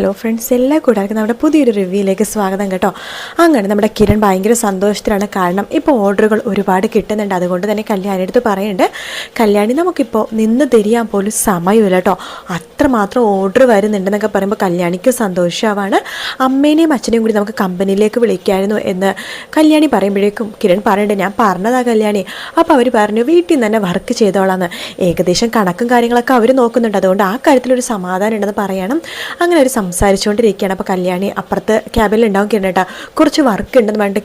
Hello friends എല്ലാ കൂട്ടുകാർക്കും നമ്മുടെ പുതിയൊരു റിവ്യൂയിലേക്ക് സ്വാഗതം കേട്ടോ. അങ്ങനെ നമ്മുടെ കിരൺ ഭയങ്കര സന്തോഷത്തിലാണ്. കാരണം ഇപ്പോൾ ഓർഡറുകൾ ഒരുപാട് കിട്ടുന്നുണ്ട്. അതുകൊണ്ട് തന്നെ കല്യാണി അടുത്ത് പറയുന്നുണ്ട് കല്യാണി നമുക്കിപ്പോൾ നിന്ന് തിരിയാൻ പോലും സമയമില്ല കേട്ടോ. അത്രമാത്രം ഓർഡർ വരുന്നുണ്ടെന്നൊക്കെ പറയുമ്പോൾ കല്യാണിക്ക് സന്തോഷമാവാണ് അമ്മേനെയും അച്ഛനെയും കൂടി നമുക്ക് കമ്പനിയിലേക്ക് വിളിക്കായിരുന്നു എന്ന് കല്യാണി പറയുമ്പോഴേക്കും കിരൺ പറയുന്നുണ്ട് ഞാൻ പറഞ്ഞതാ കല്യാണി. അപ്പോൾ അവർ പറഞ്ഞു വീട്ടിൽ നിന്ന് തന്നെ വർക്ക് ചെയ്തോളാന്ന്. ഏകദേശം കണക്കും കാര്യങ്ങളൊക്കെ അവർ നോക്കുന്നുണ്ട്. അതുകൊണ്ട് ആ കാര്യത്തിലൊരു സമാധാനം ഉണ്ടെന്ന് പറയണം. അങ്ങനെ അവർ സംസാരിച്ചുകൊണ്ടിരിക്കുകയാണ്. അപ്പോൾ കല്യാണി അപ്പുറത്ത് ക്യാബിനിൽ ഉണ്ടാവും കേട്ടോ. കുറച്ച് വർക്ക് ഉണ്ടെന്ന് പറഞ്ഞിട്ട്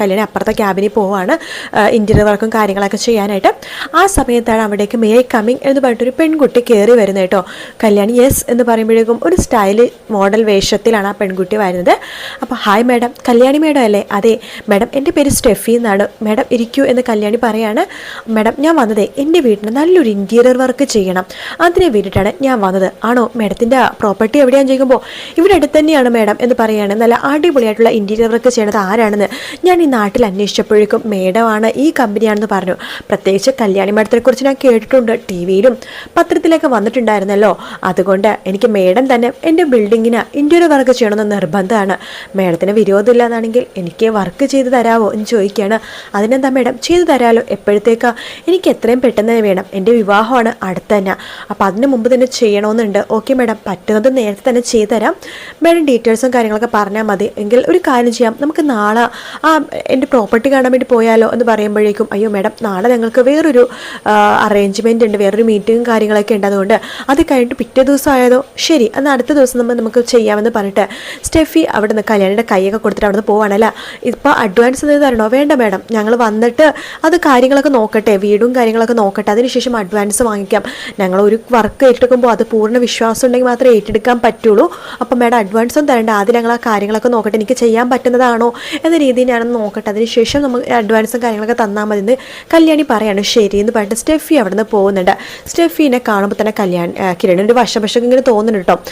കല്യാണി അപ്പുറത്തെ ക്യാബിനിൽ പോവാണ്. ഇന്റീരിയർ വർക്കും കാര്യങ്ങളൊക്കെ ചെയ്യാനായിട്ട്. ആ സമയത്താണ് അവിടേക്ക് മേ കമ്മിങ് എന്ന് പറഞ്ഞിട്ടൊരു പെൺകുട്ടി കയറി വരുന്നത് കേട്ടോ. കല്യാണി യെസ് എന്ന് പറയുമ്പോഴേക്കും ഒരു സ്റ്റൈൽ മോഡൽ വേഷത്തിലാണ് ആ പെൺകുട്ടി വരുന്നത്. അപ്പോൾ ഹായ് മാഡം കല്യാണി മാഡം അല്ലേ? അതെ. മാഡം എന്റെ പേര് സ്റ്റെഫി എന്നാണ്. മാഡം ഇരിക്കൂ എന്ന് കല്യാണി പറയാണ്. മാഡം ഞാൻ വന്നത് എന്റെ വീട്ടിന് നല്ലൊരു ഇന്റീരിയർ വർക്ക് ചെയ്യണം. അതിനെ വേണ്ടിയിട്ടാണ് ഞാൻ വന്നത്. ആണോ? മാഡത്തിന്റെ പ്രോപ്പർട്ടി എവിടെയാണെന്ന് ചോദിക്കുമ്പോൾ ഇവിടെ അടുത്ത് തന്നെയാണ് മാഡം എന്ന് പറയുകയാണ് നല്ല അടിപൊളിയായിട്ടുള്ള ഇന്റീരിയർ വർക്ക് ചെയ്യണത് ആരാണെന്ന് ഞാൻ ഈ നാട്ടിൽ അന്വേഷിച്ചപ്പോഴേക്കും മേഡമാണ് ഈ കമ്പനിയാണെന്ന് പറഞ്ഞു. പ്രത്യേകിച്ച് കല്യാണി മേഡത്തിനെക്കുറിച്ച് ഞാൻ കേട്ടിട്ടുണ്ട്. ടി വിയിലും പത്രത്തിലൊക്കെ വന്നിട്ടുണ്ടായിരുന്നല്ലോ. അതുകൊണ്ട് എനിക്ക് മേഡം തന്നെ എന്റെ ബിൽഡിങ്ങിന് ഇന്റീരിയർ വർക്ക് ചെയ്യണമെന്ന് നിർബന്ധമാണ്. മേഡത്തിന് വിരോധമില്ല എന്നാണെങ്കിൽ എനിക്ക് വർക്ക് ചെയ്ത് തരാമോ എന്ന് ചോദിക്കുകയാണ്. അതിനെന്താ മേഡം? ചെയ്തു തരാമല്ലോ എപ്പോഴത്തേക്കാ? എനിക്ക് എത്രയും പെട്ടെന്ന് വേണം. എന്റെ വിവാഹമാണ് അടുത്ത് തന്നെ. അപ്പോൾ അതിന് മുമ്പ് തന്നെ ചെയ്യണമെന്നുണ്ട് ഓക്കെ മേഡം. പറ്റുന്നത് നേരത്തെ തന്നെ ചെയ്തു തരാം മേഡം ഡീറ്റെയിൽസും കാര്യങ്ങളൊക്കെ പറഞ്ഞാൽ മതി. എങ്കിൽ ഒരു കാര്യം ചെയ്യാം. നമുക്ക് നാളെ ആ എന്റെ പ്രോപ്പർട്ടി കാണാൻ വേണ്ടി പോയാലോ എന്ന് പറയുമ്പോഴേക്കും അയ്യോ മേഡം നാളെ ഞങ്ങൾക്ക് വേറൊരു അറേഞ്ച്മെന്റ് ഉണ്ട്. വേറൊരു മീറ്റിങ്ങും കാര്യങ്ങളൊക്കെ ഉണ്ട്. അതുകൊണ്ട് അത് കഴിഞ്ഞിട്ട് പിറ്റേ ദിവസം ആയതോ? ശരി എന്നാൽ അടുത്ത ദിവസം നമ്മൾ നമുക്ക് ചെയ്യാമെന്ന് പറഞ്ഞിട്ട് സ്റ്റെഫി അവിടെ നിന്ന് കല്യാണിയുടെ കൈയൊക്കെ കൊടുത്തിട്ട് അവിടെ നിന്ന് പോവാണല്ല? ഇപ്പോൾ അഡ്വാൻസ് എന്ത് തരണോ? വേണ്ട മേഡം ഞങ്ങൾ വന്നിട്ട് അത് കാര്യങ്ങളൊക്കെ നോക്കട്ടെ. വീടും കാര്യങ്ങളൊക്കെ നോക്കട്ടെ. അതിനുശേഷം അഡ്വാൻസ് വാങ്ങിക്കാം. ഞങ്ങൾ ഒരു വർക്ക് ഏറ്റെടുക്കുമ്പോൾ അത് പൂർണ വിശ്വാസം ഉണ്ടെങ്കിൽ മാത്രമേ ഏറ്റെടുക്കാൻ പറ്റുള്ളൂ. അപ്പം മേഡം അഡ്വാൻസ് തരണ്ട. ആദ്യം ഞങ്ങൾ ആ കാര്യങ്ങളൊക്കെ നോക്കട്ടെ. എനിക്ക് ചെയ്യാൻ പറ്റുന്നതാണോ എന്ന രീതിയിൽ ഞാനൊന്ന് നോക്കട്ടെ. അതിനുശേഷം നമുക്ക് അഡ്വാൻസും കാര്യങ്ങളൊക്കെ തന്നാൽ മതി എന്ന് കല്യാണി പറയാണ്. ശരി എന്ന് പറഞ്ഞിട്ട് സ്റ്റെഫി അവിടെ നിന്ന് പോകുന്നുണ്ട്. സ്റ്റെഫീനെ കാണുമ്പോൾ തന്നെ കല്യാൺ കിരണിന്റെ വശവശം ഇങ്ങനെ തോന്നുന്നുണ്ട് കേട്ടോ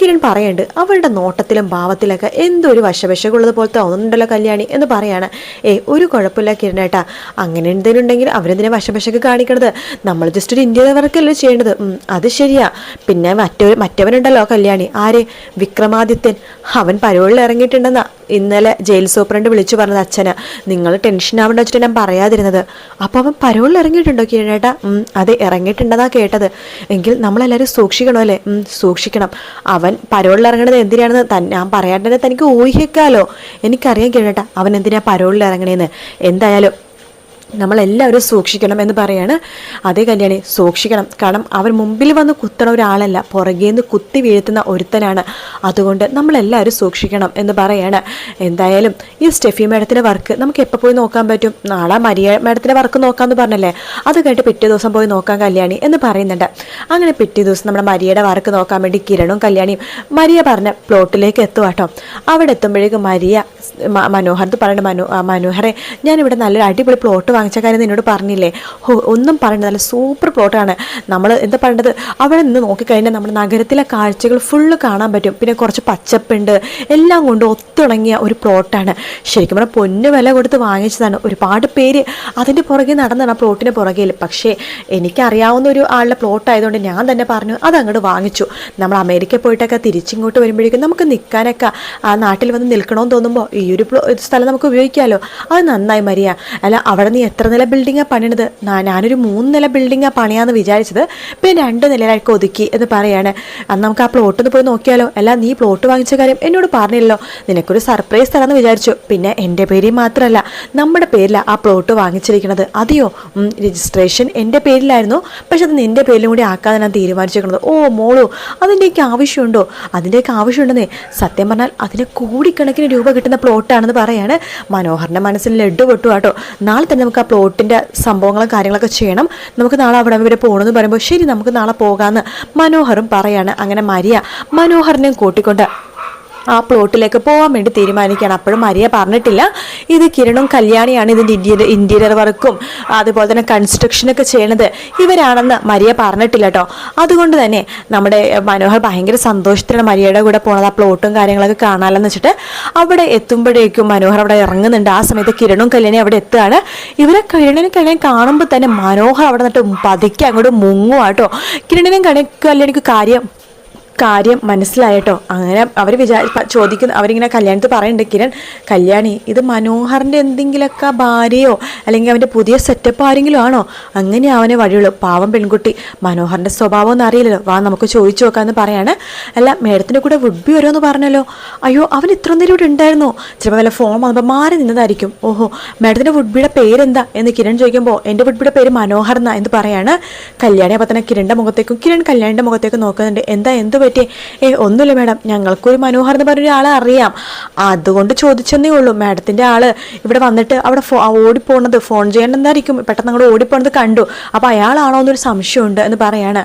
കിരൺ പറയുന്നുണ്ട് അവളുടെ നോട്ടത്തിലും ഭാവത്തിലൊക്കെ എന്തൊരു ഒരു വശവശകുള്ളത് പോലെ തോന്നുന്നുണ്ടല്ലോ കല്യാണി എന്ന് പറയാണ്. ഏ ഒരു കുഴപ്പമില്ല കിരണേട്ടാ അങ്ങനെ എന്തെങ്കിലും ഉണ്ടെങ്കിൽ അവരെന്തിനാ വശവശക്ക് കാണിക്കണത്? നമ്മൾ ജസ്റ്റ് ഒരു ഇന്ത്യ വർക്കല്ലേ ചെയ്യേണ്ടത്. അത് ശരിയാ. പിന്നെ മറ്റൊരു മറ്റവനുണ്ടല്ലോ കല്യാണി. ആര്? വിക്രമാദിത്യൻ. അവൻ പരോളിൽ ഇറങ്ങിയിട്ടുണ്ടെന്നാ. ഇന്നലെ ജയിൽ സൂപ്രണ്ട് വിളിച്ചു പറഞ്ഞത് അച്ഛന് നിങ്ങൾ ടെൻഷൻ ആവേണ്ട വെച്ചിട്ട് ഞാൻ പറയാതിരുന്നത്. അപ്പോൾ അവൻ പരോളിൽ ഇറങ്ങിയിട്ടുണ്ടോ കീഴേട്ടാ അതെ ഇറങ്ങിയിട്ടുണ്ടെന്നാ കേട്ടത്. എങ്കിൽ നമ്മളെല്ലാവരും സൂക്ഷിക്കണം അല്ലേ? സൂക്ഷിക്കണം. അവൻ പരോളിൽ ഇറങ്ങണത് എന്തിനാണെന്ന് ഞാൻ പറയാണ്ടത് തനിക്ക് ഊഹിക്കാലോ. എനിക്കറിയാം കേട്ടാ അവൻ എന്തിനാ പരോളിൽ ഇറങ്ങണേന്ന്. എന്തായാലും നമ്മളെല്ലാവരും സൂക്ഷിക്കണം എന്ന് പറയാണ്. അതേ കല്യാണി സൂക്ഷിക്കണം. കാരണം അവൻ മുമ്പിൽ വന്ന് കുത്തണ ഒരാളല്ല പുറകെ നിന്ന് കുത്തി വീഴ്ത്തുന്ന ഒരുത്തനാണ്. അതുകൊണ്ട് നമ്മളെല്ലാവരും സൂക്ഷിക്കണം എന്ന് പറയാണ്. എന്തായാലും ഈ സ്റ്റെഫി മേഡത്തിന്റെ വർക്ക് നമുക്ക് എപ്പോൾ പോയി നോക്കാൻ പറ്റും? നാളെ മരിയ മേഡത്തിന്റെ വർക്ക് നോക്കാമെന്ന് പറഞ്ഞല്ലേ? അത് കഴിഞ്ഞിട്ട് പിറ്റേ ദിവസം പോയി നോക്കാൻ കല്യാണി എന്ന് പറയുന്നുണ്ട്. അങ്ങനെ പിറ്റേ ദിവസം നമ്മുടെ മരിയയുടെ വർക്ക് നോക്കാൻ വേണ്ടി കിരണും കല്യാണിയും മരിയ പറഞ്ഞ പ്ലോട്ടിലേക്ക് എത്തുവാട്ടോ അവിടെ എത്തുമ്പോഴേക്കും മരിയ മനോഹർ പറയുന്നത് മനോ മനോഹറെ ഞാനിവിടെ നല്ലൊരു അടിപൊളി പ്ലോട്ട് വാങ്ങിച്ച കാര്യം എന്നോട് പറഞ്ഞില്ലേ ഒന്നും പറയണ്ട. നല്ല സൂപ്പർ പ്ലോട്ടാണ്. നമ്മൾ എന്താ പറയേണ്ടത്? അവിടെ നിന്ന് നോക്കിക്കഴിഞ്ഞാൽ നമ്മുടെ നഗരത്തിലെ കാഴ്ചകൾ ഫുള്ള് കാണാൻ പറ്റും. പിന്നെ കുറച്ച് പച്ചപ്പുണ്ട്. എല്ലാം കൊണ്ട് ഒത്തിണങ്ങിയ ഒരു പ്ലോട്ടാണ്. ശരിക്കും പറഞ്ഞാൽ പൊന്ന് വില കൊടുത്ത് വാങ്ങിച്ചതാണ്. ഒരുപാട് പേര് അതിന്റെ പുറകെ നടന്നതാണ് ആ പ്ലോട്ടിന് പുറകെ പക്ഷേ എനിക്കറിയാവുന്ന ഒരു ആളുടെ പ്ലോട്ടായതുകൊണ്ട് ഞാൻ തന്നെ പറഞ്ഞു അത് അങ്ങോട്ട് വാങ്ങിച്ചു. നമ്മൾ അമേരിക്ക പോയിട്ടൊക്കെ തിരിച്ചിങ്ങോട്ട് വരുമ്പോഴേക്കും നമുക്ക് നിൽക്കാനൊക്കെ ആ നാട്ടിൽ വന്ന് നിൽക്കണമെന്ന് തോന്നുമ്പോൾ ഈ ഒരു സ്ഥലം നമുക്ക് ഉപയോഗിക്കാമല്ലോ അത് നന്നായി മരിയ. അല്ല അവിടെ നീ എത്ര നില ബിൽഡിങ്ങാണ് പണിയണത്? ഞാനൊരു മൂന്ന് നില ബിൽഡിങ്ങാണ് പണിയാന്ന് വിചാരിച്ചത്. പിന്നെ രണ്ട് നിലയിലേക്ക് ഒതുക്കി എന്ന് പറയാണ്. അന്ന് നമുക്ക് ആ പ്ലോട്ട് ഒന്ന് പോയി നോക്കിയാലോ? അല്ല നീ പ്ലോട്ട് വാങ്ങിച്ച കാര്യം എന്നോട് പറഞ്ഞില്ലല്ലോ. നിനക്കൊരു സർപ്രൈസ് തരാമെന്ന് വിചാരിച്ചു. പിന്നെ എന്റെ പേരിൽ മാത്രമല്ല നമ്മുടെ പേരിലാണ് ആ പ്ലോട്ട് വാങ്ങിച്ചിരിക്കുന്നത് അതെയോ? രജിസ്ട്രേഷൻ എന്റെ പേരിലായിരുന്നു. പക്ഷെ അത് നിന്റെ പേരിലും കൂടി ആക്കാതെ ഞാൻ തീരുമാനിച്ചിരിക്കുന്നത് ഓ മോളോ അതിന്റെയൊക്കെ ആവശ്യമുണ്ടോ? അതിന്റെയൊക്കെ ആവശ്യമുണ്ടെന്നേ. സത്യം പറഞ്ഞാൽ അതിന് കോടിക്കണക്കിന് രൂപ കിട്ടുന്ന പ്ലോട്ടാണെന്ന് പറയാണ് മനോഹറിന്റെ മനസ്സിൽ ലഡ്ഡു പൊട്ടു കേട്ടോ നാളെ തന്നെ നമുക്ക് ആ പ്ലോട്ടിന്റെ സംഭവങ്ങളും കാര്യങ്ങളൊക്കെ ചെയ്യണം. നമുക്ക് നാളെ അവിടെ വരെ പോകണമെന്ന് പറയുമ്പോൾ ശരി നമുക്ക് നാളെ പോകാമെന്ന് മനോഹറും പറയാണ്. അങ്ങനെ മരിയ മനോഹറിനെയും കൂട്ടിക്കൊണ്ട് ആ പ്ലോട്ടിലേക്ക് പോകാൻ വേണ്ടി തീരുമാനിക്കുകയാണ്. അപ്പോഴും മരിയ പറഞ്ഞിട്ടില്ല. ഇത് കിരണും കല്യാണിയാണ് ഇതിന്റെ ഇന്റീരിയർ ഇന്റീരിയർ വർക്കും അതുപോലെ തന്നെ കൺസ്ട്രക്ഷനൊക്കെ ചെയ്യണത്. ഇവരാണെന്ന് മരിയ പറഞ്ഞിട്ടില്ല കേട്ടോ. അതുകൊണ്ട് തന്നെ നമ്മുടെ മനോഹർ ഭയങ്കര സന്തോഷത്തിലാണ് മരിയയുടെ കൂടെ പോണത്. ആ പ്ലോട്ടും കാര്യങ്ങളൊക്കെ കാണാമെന്ന് വെച്ചിട്ട് അവിടെ എത്തുമ്പോഴേക്കും മനോഹർ അവിടെ ഇറങ്ങുന്നുണ്ട്. ആ സമയത്ത് കിരണും കല്യാണി അവിടെ എത്തുകയാണ്. ഇവരെ കിരണിനും കല്യാണി കാണുമ്പോൾ തന്നെ മനോഹർ അവിടെ നിന്നിട്ട് പതുക്കെ അങ്ങോട്ട് മുങ്ങുവാട്ടോ കിരണിനും കല്യാണിക്ക് കാര്യം കാര്യം മനസ്സിലായിട്ടോ? അങ്ങനെ അവർ വിചാരി പ- ചോദിക്കുന്ന അവരിങ്ങനെ കല്യാണത്തിൽ പറയുന്നുണ്ട് കിരൺ കല്യാണി ഇത് മനോഹറിന്റെ എന്തെങ്കിലുമൊക്കെ ഭാര്യയോ അല്ലെങ്കിൽ അവന്റെ പുതിയ സെറ്റപ്പ് ആരെങ്കിലും ആണോ? അങ്ങനെ അവനെ വഴിയുള്ളൂ. പാവം പെൺകുട്ടി. മനോഹറിന്റെ സ്വഭാവം ഒന്നും അറിയില്ലല്ലോ. വാ നമുക്ക് ചോദിച്ചു നോക്കാമെന്ന് പറയാണ്. അല്ല മേഡത്തിന്റെ കൂടെ വുഡ്ബി വരുമെന്ന് പറഞ്ഞല്ലോ. അയ്യോ അവൻ ഇത്ര നേരം ഇവിടെ ഉണ്ടായിരുന്നോ. ചിലപ്പോൾ വല്ല ഫോൺ വന്നപ്പോൾ മാറി നിന്നതായിരിക്കും. ഓഹോ മേഡത്തിന്റെ വുഡ്ബിയുടെ പേരെന്താ? എന്ന് കിരൺ ചോദിക്കുമ്പോൾ എന്റെ വുഡ്ബിയുടെ പേര് മനോഹർ എന്നാ എന്ന് പറയാണ് കല്യാണി. അപ്പം തന്നെ കിരണിന്റെ മുഖത്തേക്കും കിരൺ കല്യാണിന്റെ മുഖത്തേക്കും നോക്കുന്നുണ്ട്. എന്താ എന്ത് പറ്റി. ഏ ഒന്നുമില്ല മാഡം. ഞങ്ങൾക്കൊരു മനോഹർ എന്ന് പറഞ്ഞ ഒരാളെ അറിയാം. അതുകൊണ്ട് ചോദിച്ചെന്നേ ഉള്ളൂ. മാഡത്തിന്റെ ആൾ ഇവിടെ വന്നിട്ട് അവിടെ ഫോ ഓടിപ്പോണത് ഫോൺ ചെയ്യേണ്ടതായിരിക്കും പെട്ടെന്ന് അങ്ങോട്ട് ഓടിപ്പോണത് കണ്ടു. അപ്പോൾ അയാളാണോ എന്നൊരു സംശയമുണ്ട് എന്ന് പറയാണ്.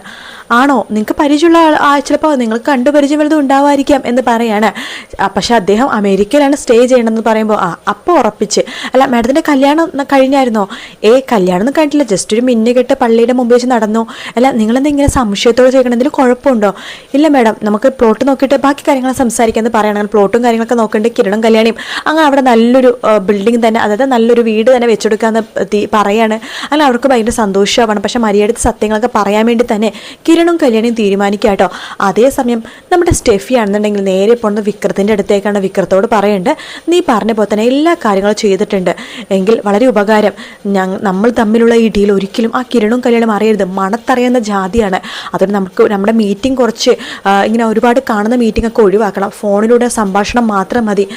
ആണോ? നിങ്ങൾക്ക് പരിചയമുള്ള ആൾ ചിലപ്പോൾ നിങ്ങൾക്ക് കണ്ടു പരിചയം വലുതും ഉണ്ടാവായിരിക്കാം എന്ന് പറയാണ്. പക്ഷേ അദ്ദേഹം അമേരിക്കയിലാണ് സ്റ്റേ ചെയ്യണമെന്ന് പറയുമ്പോൾ ആ അപ്പോൾ ഉറപ്പിച്ച്. അല്ല മാഡത്തിന്റെ കല്യാണം കഴിഞ്ഞായിരുന്നോ? ഏ കല്യാണം കഴിഞ്ഞിട്ടില്ല. ജസ്റ്റ് ഒരു മിന്നു കെട്ട് പള്ളിയുടെ മുമ്പിൽ വെച്ച് നടന്നു. അല്ല നിങ്ങളെന്താ ഇങ്ങനെ സംശയത്തോടെ ചെയ്യണം എന്തെങ്കിലും കുഴപ്പമുണ്ടോ? ഇല്ല മാഡം. നമുക്ക് പ്ലോട്ട് നോക്കിയിട്ട് ബാക്കി കാര്യങ്ങൾ സംസാരിക്കാമെന്ന് പറയണം. പ്ലോട്ടും കാര്യങ്ങളൊക്കെ നോക്കേണ്ട. കിരണം കല്യാണിയും. അങ്ങനെ അവിടെ നല്ലൊരു ബിൽഡിംഗ് തന്നെ അതായത് നല്ലൊരു വീട് തന്നെ വെച്ചെടുക്കാമെന്ന് പറയാണ്. അങ്ങനെ അവർക്ക് ഭയങ്കര സന്തോഷമാവണം. പക്ഷെ മര്യാദ സത്യങ്ങളൊക്കെ പറയാൻ വേണ്ടി തന്നെ കിരണും കല്യാണിയും തീരുമാനിക്കുക കേട്ടോ അതേസമയം നമ്മുടെ സ്റ്റെഫി ആണെന്നുണ്ടെങ്കിൽ നേരെ പോകുന്നത് വിക്രത്തിന്റെ അടുത്തേക്കാണ് വിക്രത്തോട് പറയേണ്ടത് നീ പറഞ്ഞ പോലെ തന്നെ എല്ലാ കാര്യങ്ങളും ചെയ്തിട്ടുണ്ട്. എങ്കിൽ വളരെ ഉപകാരം. നമ്മൾ തമ്മിലുള്ള ഈ ഡീൽ ഒരിക്കലും ആ കിരണും കല്യാണം അറിയരുത്. മണത്തറിയുന്ന ജാതിയാണ്. അതുകൊണ്ട് നമുക്ക് നമ്മുടെ മീറ്റിംഗ് കുറച്ച് ഇങ്ങനെ ഒരുപാട് കാണുന്ന മീറ്റിംഗ് ഒക്കെ ഒഴിവാക്കണം. ഫോണിലൂടെ സംഭാഷണം മാത്രം മതി.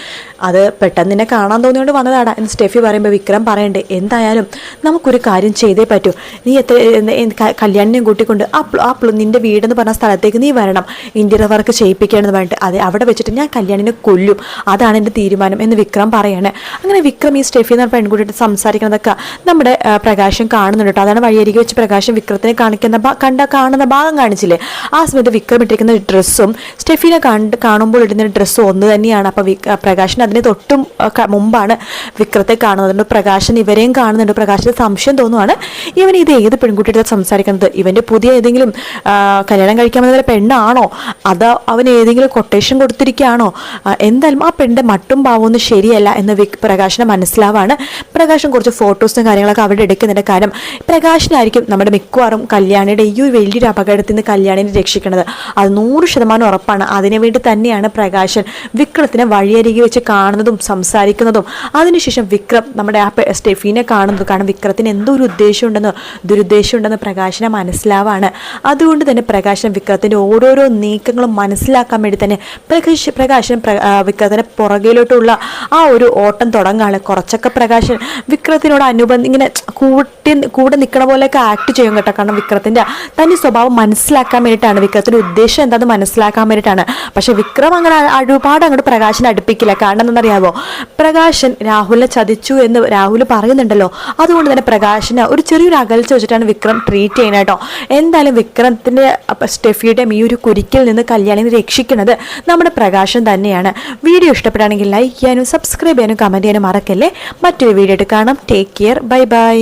അത് പെട്ടെന്ന് നിന്നെ കാണാൻ തോന്നിയോണ്ട് വന്നതാടാ. എന്ന് സ്റ്റെഫി പറയുമ്പോൾ വിക്രം പറയണ്ടേ എന്തായാലും നമുക്കൊരു കാര്യം ചെയ്തേ പറ്റൂ. നീ എത്ര കല്യാണിനെയും കൂട്ടിക്കൊണ്ട് ആ ആ പ്ല- നിന്റെ വീടെന്ന് പറഞ്ഞ സ്ഥലത്തേക്ക് നീ വരണം. ഇന്റീരിയർ വർക്ക് ചെയ്യിപ്പിക്കണമെന്ന് പറഞ്ഞിട്ട്. അതെ അവിടെ വെച്ചിട്ട് ഞാൻ കല്യാണിനെ കൊല്ലും. അതാണ് എന്റെ തീരുമാനം എന്ന് വിക്രം പറയാണ്. അങ്ങനെ വിക്രം ഈ സ്റ്റെഫി എന്ന പെൺകുട്ടിയുടെ സംസാരിക്കുന്നതൊക്കെ നമ്മുടെ പ്രകാശം കാണുന്നുണ്ട് കേട്ടോ. അതാണ് വഴിയരികെ വെച്ച് പ്രകാശം വിക്രത്തിനെ കാണിക്കുന്ന കണ്ട കാണുന്ന ഭാഗം കാണിച്ചില്ലേ? ആ സമയത്ത് വിക്രം ഇട്ടിരിക്കുന്ന ഡ്രസ്സും സ്റ്റെഫിനെ കണ്ട് കാണുമ്പോൾ ഇടുന്ന ഡ്രസ്സും ഒന്ന് തന്നെയാണ്. അപ്പോൾ പ്രകാശൻ അതിന് തൊട്ടും മുമ്പാണ് വിക്രത്തെ കാണുന്നത്. പ്രകാശൻ ഇവരെയും കാണുന്നുണ്ട്. പ്രകാശന് സംശയം തോന്നുവാണ്. ഇവൻ ഇത് ഏത് പെൺകുട്ടിയുടെ സംസാരിക്കുന്നത്? ഇവന്റെ പുതിയ ഏതെങ്കിലും ആ, കഴിക്കാൻ കഴിക്കാമെന്ന പെണ്ണാണോ? അത് അവൻ ഏതെങ്കിലും കൊട്ടേഷൻ കൊടുത്തിരിക്കുകയാണോ? എന്തായാലും ആ പെണ്ണിന്റെ മട്ടും ഭാവമൊന്നും ശരിയല്ല എന്ന് വിക് പ്രകാശിനെ മനസ്സിലാവാണ്. പ്രകാശൻ കുറച്ച് ഫോട്ടോസും കാര്യങ്ങളൊക്കെ അവിടെ എടുക്കുന്നുണ്ട് കാരണം പ്രകാശനായിരിക്കും നമ്മുടെ മിക്കവാറും കല്യാണിയുടെ ഈ വലിയൊരു അപകടത്തിൽ നിന്ന് കല്യാണിനെ രക്ഷിക്കുന്നത് അത് നൂറ് ശതമാനം ഉറപ്പാണ്. അതിനുവേണ്ടി തന്നെയാണ് പ്രകാശൻ വിക്രത്തിനെ വഴിയരികെ വെച്ച് കാണുന്നതും സംസാരിക്കുന്നതും. അതിനുശേഷം വിക്രം നമ്മുടെ ആ സ്റ്റെഫീനെ കാണുന്നത്. കാരണം വിക്രത്തിന് എന്തോ ഒരു ഉദ്ദേശമുണ്ടെന്ന് ദുരുദ്ദേശമുണ്ടെന്ന് പ്രകാശനെ മനസ്സിലാവാണ്. അതുകൊണ്ട് തന്നെ പ്രകാശൻ വിക്രത്തിന്റെ ഓരോരോ നീക്കങ്ങളും മനസ്സിലാക്കാൻ വേണ്ടി തന്നെ പ്രകാശ് പ്രകാശൻ വിക്രത്തിന്റെ പുറകിലോട്ടുള്ള ആ ഒരു ഓട്ടം തുടങ്ങാണ്. കുറച്ചൊക്കെ പ്രകാശൻ വിക്രത്തിനോട് അനുബന്ധം ഇങ്ങനെ കൂട്ടി കൂടെ നിൽക്കണ പോലെയൊക്കെ ആക്ട് ചെയ്യും കേട്ടോ. കാരണം വിക്രത്തിന്റെ തന്നെ സ്വഭാവം മനസ്സിലാക്കാൻ വേണ്ടിയിട്ടാണ്. വിക്രത്തിന്റെ ഉദ്ദേശം എന്താണെന്ന് മനസ്സിലാക്കാൻ വേണ്ടിയിട്ടാണ്. പക്ഷേ വിക്രം അങ്ങനെ ഒരുപാട് അങ്ങോട്ട് പ്രകാശനെ അടുപ്പിക്കില്ല. കാരണം എന്താണെന്നറിയാമോ പ്രകാശൻ രാഹുലിനെ ചതിച്ചു എന്ന് രാഹുൽ പറയുന്നുണ്ടല്ലോ. അതുകൊണ്ട് തന്നെ പ്രകാശന് ഒരു ചെറിയൊരു അകൽച്ച വെച്ചിട്ടാണ് വിക്രം ട്രീറ്റ് ചെയ്യുന്നത് കേട്ടോ. എന്തായാലും വിക്രത്തിന്റെ സ്റ്റെഫിയുടെയും ഈ ഒരു കുരിക്കിൽ നിന്ന് കല്യാണിനെ രക്ഷിക്കുന്നത് നമ്മുടെ പ്രകാശം തന്നെയാണ്. വീഡിയോ ഇഷ്ടപ്പെടുകയാണെങ്കിൽ ലൈക്ക് ചെയ്യാനും സബ്സ്ക്രൈബ് ചെയ്യാനും കമന്റ് ചെയ്യാനും മറക്കല്ലേ? മറ്റൊരു വീഡിയോ കാണാം. Take care bye bye